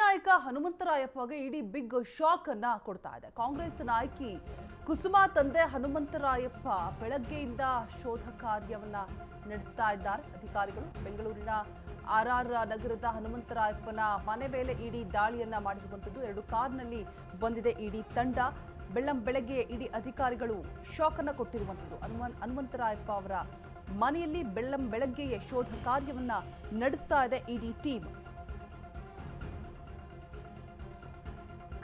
ನಾಯಕ ಹನುಮಂತರಾಯಪ್ಪಗೆ ಇಡೀ big shock ಅನ್ನ ಕೊಡ್ತಾ ಇದೆ. ಕಾಂಗ್ರೆಸ್ ನಾಯಕಿ ಕುಸುಮಾ ತಂದೆ ಹನುಮಂತರಾಯಪ್ಪ ಬೆಳಗ್ಗೆಯಿಂದ ಶೋಧ ಕಾರ್ಯವನ್ನ ನಡೆಸ್ತಾ ಇದ್ದಾರೆ. ಅಧಿಕಾರಿಗಳು ಬೆಂಗಳೂರಿನ ಆರ್ ಆರ್ ನಗರದ ಹನುಮಂತರಾಯಪ್ಪನ ಮನೆ ಮೇಲೆ ಇಡೀ ದಾಳಿಯನ್ನ ಮಾಡಿರುವಂಥದ್ದು. ಎರಡು ಕಾರ್ನಲ್ಲಿ ಬಂದಿದೆ ಇಡೀ ತಂಡ. ಬೆಳ್ಳಂ ಬೆಳಗ್ಗೆ ಇಡೀ ಅಧಿಕಾರಿಗಳು ಶಾಕ್ ಅನ್ನ ಕೊಟ್ಟಿರುವಂಥದ್ದು. ಹನುಮನ್, ಹನುಮಂತರಾಯಪ್ಪ ಅವರ ಮನೆಯಲ್ಲಿ ಬೆಳ್ಳಂ ಬೆಳಗ್ಗೆಯೇ ಶೋಧ ಕಾರ್ಯವನ್ನ ನಡೆಸ್ತಾ ಇದೆ ಇಡೀ ಟೀಮ್.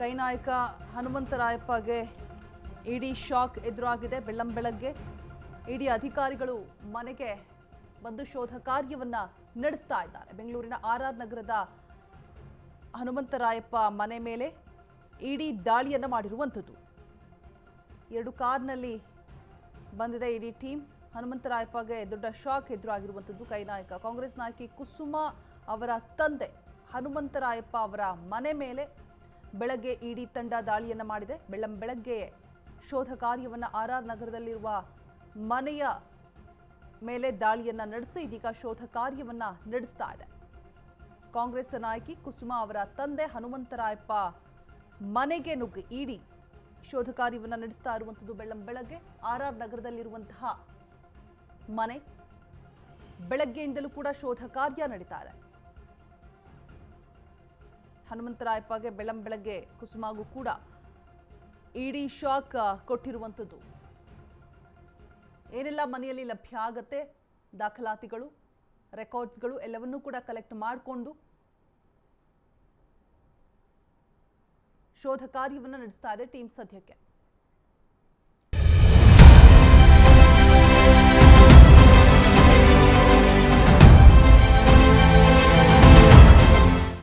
ಕೈನಾಯಕ ಹನುಮಂತರಾಯಪ್ಪಗೆ ಇಡೀ ಶಾಕ್ ಎದುರಾಗಿದೆ. ಬೆಳ್ಳಂಬೆಳಗ್ಗೆ ಇಡೀ ಅಧಿಕಾರಿಗಳು ಮನೆಗೆ ಬಂದು ಶೋಧ ಕಾರ್ಯವನ್ನ ನಡೆಸ್ತಾ ಇದ್ದಾರೆ. ಬೆಂಗಳೂರಿನ ಆರ್ ಆರ್ ನಗರದ ಹನುಮಂತರಾಯಪ್ಪ ಮನೆ ಮೇಲೆ ಇಡಿ ದಾಳಿಯನ್ನು ಮಾಡಿರುವಂಥದ್ದು. ಎರಡು ಕಾರ್ನಲ್ಲಿ ಬಂದಿದೆ ಇಡಿ ಟೀಮ್. ಹನುಮಂತರಾಯಪ್ಪಗೆ ದೊಡ್ಡ ಶಾಕ್ ಎದುರಾಗಿರುವಂಥದ್ದು ಕೈನಾಯಕ. ಕಾಂಗ್ರೆಸ್ ನಾಯಕಿ ಕುಸುಮಾ ಅವರ ತಂದೆ ಹನುಮಂತರಾಯಪ್ಪ ಅವರ ಮನೆ ಮೇಲೆ ಬೆಳಗ್ಗೆ ಇಡಿ ತಂಡ ದಾಳಿಯನ್ನು ಮಾಡಿದೆ. ಬೆಳ್ಳಂ ಬೆಳಗ್ಗೆ ಶೋಧ ಕಾರ್ಯವನ್ನು ಆರ್ ಆರ್ ನಗರದಲ್ಲಿರುವ ಮನೆಯ ಮೇಲೆ ದಾಳಿಯನ್ನು ನಡೆಸಿ ಇದೀಗ ಶೋಧ ಕಾರ್ಯವನ್ನು ನಡೆಸ್ತಾ ಇದೆ. ಕಾಂಗ್ರೆಸ್ ನಾಯಕಿ ಕುಸುಮಾ ಅವರ ತಂದೆ ಹನುಮಂತರಾಯಪ್ಪ ಮನೆಗೆ ನುಗ್ಗಿ ಇಡಿ ಶೋಧ ಕಾರ್ಯವನ್ನು ನಡೆಸ್ತಾ ಇರುವಂಥದ್ದು ಬೆಳ್ಳಂ ಬೆಳಗ್ಗೆ ಆರ್ ಆರ್ ನಗರದಲ್ಲಿರುವಂತಹ ಮನೆ. ಬೆಳಗ್ಗೆಯಿಂದಲೂ ಕೂಡ ಶೋಧ ಕಾರ್ಯ ನಡೀತಾ ಇದೆ. ಹನುಮಂತರಾಯಪ್ಪಗೆ ಬೆಳಂ ಬೆಳಗ್ಗೆ ಕುಸುಮಾಗೂ ಕೂಡ ಇಡಿ ಶಾಕ್ ಕೊಟ್ಟಿರುವಂಥದ್ದು. ಏನೆಲ್ಲ ಮನೆಯಲ್ಲಿ ಲಭ್ಯ ಆಗತ್ತೆ? ದಾಖಲಾತಿಗಳು, ರೆಕಾರ್ಡ್ಸ್ಗಳು ಎಲ್ಲವನ್ನೂ ಕೂಡ ಕಲೆಕ್ಟ್ ಮಾಡಿಕೊಂಡು ಶೋಧ ಕಾರ್ಯವನ್ನು ನಡೆಸ್ತಾ ಇದೆ ಟೀಮ್ ಸದ್ಯಕ್ಕೆ.